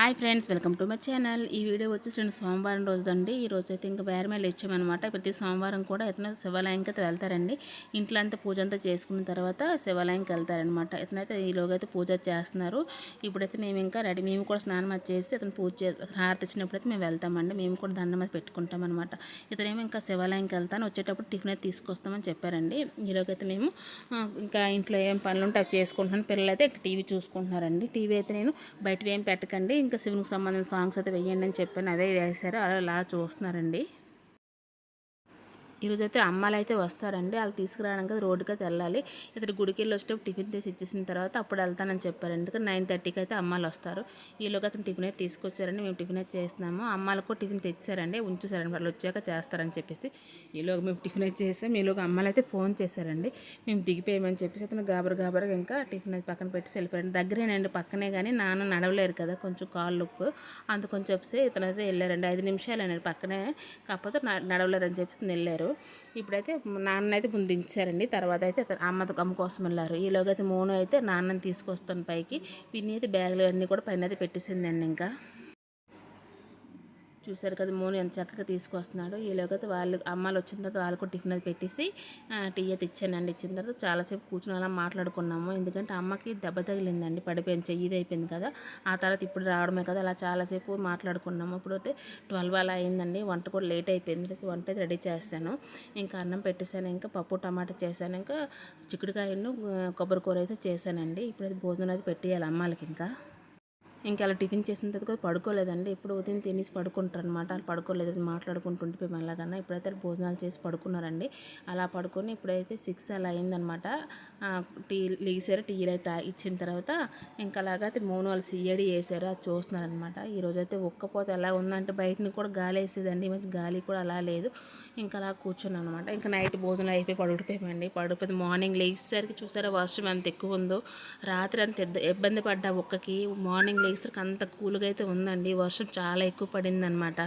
Hi friends welcome to my channel. ఈ video వచ్చేసి రెండు సోమవారం రోజు అండి ఈ రోజు అయితే ఇంకా బేరమేళ ఇచ్చామన్నమాట ప్రతి సోమవారం కూడా ఇతను శివాలయంకి అయితే వెళ్తారండి. ఇంట్లో అంతా పూజ అంతా చేసుకున్న తర్వాత శివాలయంకి వెళ్తారనమాట ఇతనైతే ఈలోగా అయితే పూజ చేస్తున్నారు. ఇప్పుడైతే మేము ఇంకా రెడీ మేము కూడా స్నానం చేసి అతను పూజ హారతి ఇచ్చినప్పుడైతే మేము వెళ్తామండి. మేము కూడా దండం అది పెట్టుకుంటాం అనమాట ఇతనేమో ఇంకా శివాలయంకి వెళ్తాను. వచ్చేటప్పుడు టిఫిన్ అయితే తీసుకొస్తామని చెప్పారండి. ఈలోగైతే మేము ఇంకా ఇంట్లో ఏం పనులు ఉంటే అవి చేసుకుంటున్నాను. పిల్లలు అయితే టీవీ చూసుకుంటున్నారండి. టీవీ అయితే నేను బయటవి ఏం పెట్టకండి. ఇంకా శివునికి సంబంధించిన సాంగ్స్ అయితే వేయండి అని చెప్పాను అవే వేశారు. అలా చూస్తున్నారండి. ఈరోజు అయితే అమ్మాయిలు అయితే వస్తారండి. వాళ్ళు తీసుకురావడానికి రోడ్డుకి అయితే వెళ్ళాలి. ఇతడు గుడికి వెళ్ళి వచ్చేటప్పుడు టిఫిన్ తీసి ఇచ్చేసిన తర్వాత అప్పుడు వెళ్తానని చెప్పారు. ఎందుకంటే నైన్ థర్టీకి అయితే అమ్మాయిలు వస్తారు ఈలోగా అతను టిఫిన్ అయితే తీసుకొచ్చారండి. మేము టిఫిన్ అయితే చేస్తున్నాము. అమ్మాయిలకు టిఫిన్ తెచ్చారండి ఉంచేసారండి వాళ్ళు వచ్చాక చేస్తారని చెప్పేసి. ఈలోగా మేము టిఫిన్ అయితే చేసాం. ఈలోగా అమ్మాయిలు అయితే ఫోన్ చేశారండి. మేము దిగిపోయామని చెప్పేసి అతను గాబరు గాబరగా ఇంకా టిఫిన్ అయితే పక్కన పెట్టి వెళ్ళిపోయాడు దగ్గరేనండి పక్కనే కానీ నాన్న నడవలేరు కదా. కొంచెం కాళ్ళు నొప్పు. అందుకొని చెప్పేసి ఇతనైతే వెళ్ళారండి. ఐదు నిమిషాలు అనేది పక్కనే. కాకపోతే నడవలేరు అని చెప్పి వెళ్ళారు. ఇప్పుడైతే నాన్న అయితే ముందు దించారండి తర్వాత అయితే అమ్మ అమ్మ కోసం వెళ్ళారు. ఈలోగా అయితే మోను అయితే నాన్నని తీసుకొస్తాను పైకి. విని అయితే బ్యాగులు అన్నీ కూడా పైన అయితే పెట్టేసిందండి ఇంకా. చూశారు కదా మోని ఎంత చక్కగా తీసుకొస్తున్నాడు. ఈలోగా వాళ్ళు అమ్మాయిలు వచ్చిన తర్వాత వాళ్ళకు టిఫిన్ అది పెట్టేసి టీ అయితే ఇచ్చానండి. ఇచ్చిన తర్వాత చాలాసేపు కూర్చుని అలా మాట్లాడుకున్నాము. ఎందుకంటే అమ్మకి దెబ్బ తగిలిందండి పడిపోయింది చెయ్యి అయిపోయింది కదా. ఆ తర్వాత ఇప్పుడు రావడమే కదా అలా చాలాసేపు మాట్లాడుకున్నాము. ఇప్పుడు అయితే ట్వెల్వ్ అలా అయిందండి. వంట కూడా లేట్ అయిపోయింది. వంట అయితే రెడీ చేస్తాను. ఇంకా అన్నం పెట్టేశాను ఇంకా పప్పు టమాటా చేశాను ఇంకా చిక్కుడుకాయను కొబ్బరి కూర అయితే చేశానండి. ఇప్పుడు భోజనం అయితే పెట్టేయాలి అమ్మాలకి ఇంకా. ఇంకా అలా టిఫిన్ చేసిన తర్వాత పడుకోలేదండి. ఇప్పుడు ఉదయం తినేసి పడుకుంటారు అనమాట వాళ్ళు పడుకోలేదు మాట్లాడుకుంటుంటే ఎలాగన్నా ఇప్పుడైతే భోజనాలు చేసి పడుకున్నారండి. అలా పడుకొని ఇప్పుడైతే సిక్స్ అలా అయిందనమాట. టీ లీసారు. టీలు అయితే ఇచ్చిన తర్వాత ఇంకా అలాగైతే మౌన వాళ్ళు సీఎడి వేసారు. అది చూస్తున్నారనమాట. ఈరోజు అయితే ఒక్కపోతే ఎలా ఉందంటే బయటని కూడా గాలి వేసేదండి. మంచి గాలి కూడా అలా లేదు. ఇంకా అలా కూర్చున్నాను అనమాట ఇంకా నైట్ భోజనం అయిపోయి పడుకుపోయామండి. పడుకుపోతే మార్నింగ్ లేచేసరికి చూసారా వర్షం ఎంత ఎక్కువ ఉందో. రాత్రి అంత ఇబ్బంది పడ్డా ఒక్కకి. మార్నింగ్ లేసరికి అంత కూల్గా అయితే ఉందండి. వర్షం చాలా ఎక్కువ పడిందనమాట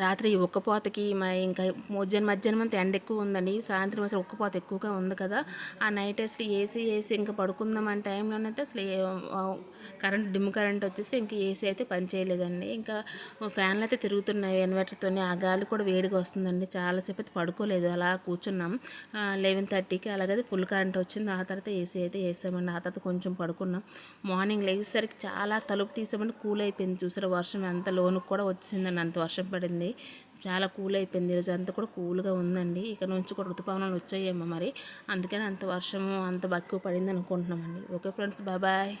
రాత్రి ఉక్కపోతకి మా ఇంకా మధ్యాహ్నం మధ్యాహ్నం అంతా ఎండ ఎక్కువ ఉందండి. సాయంత్రం అసలు ఒక్కపోత ఎక్కువగా ఉంది కదా. ఆ నైట్ అసలు ఏసీ ఏసీ ఇంకా పడుకుందాం అనే టైంలోనైతే అసలు కరెంట్ డిమ్ కరెంట్ వచ్చేసి ఇంకా ఏసీ అయితే పనిచేయలేదండి ఇంకా ఫ్యాన్లు అయితే తిరుగుతున్నాయి ఇన్వర్టర్తోనే ఆ గాలి కూడా వేడిగా వస్తుందండి. చాలాసేపు అయితే పడుకోలేదు. అలా కూర్చున్నాం. లెవెన్ థర్టీకి అలాగైతే ఫుల్ కరెంట్ వచ్చింది. ఆ తర్వాత ఏసీ అయితే వేసామండి. ఆ తర్వాత కొంచెం పడుకున్నాం. మార్నింగ్ లేచేసరికి చాలా తలుపు తీసామంటే కూల్ అయిపోయింది. చూసారా? వర్షం ఎంత లోనుకు కూడా వచ్చిందండి. అంత వర్షం పడింది. అయిపోయింది చాలా కూల్ అయిపోయింది. ఈరోజు అంతా కూడా కూల్గా ఉందండి. ఇక్కడ నుంచి కూడా ఋతుపవనాలు వచ్చాయేమో మరి. అందుకని అంత వర్షము అంత బక్కువ పడింది అనుకుంటున్నామండి. Okay friends bye.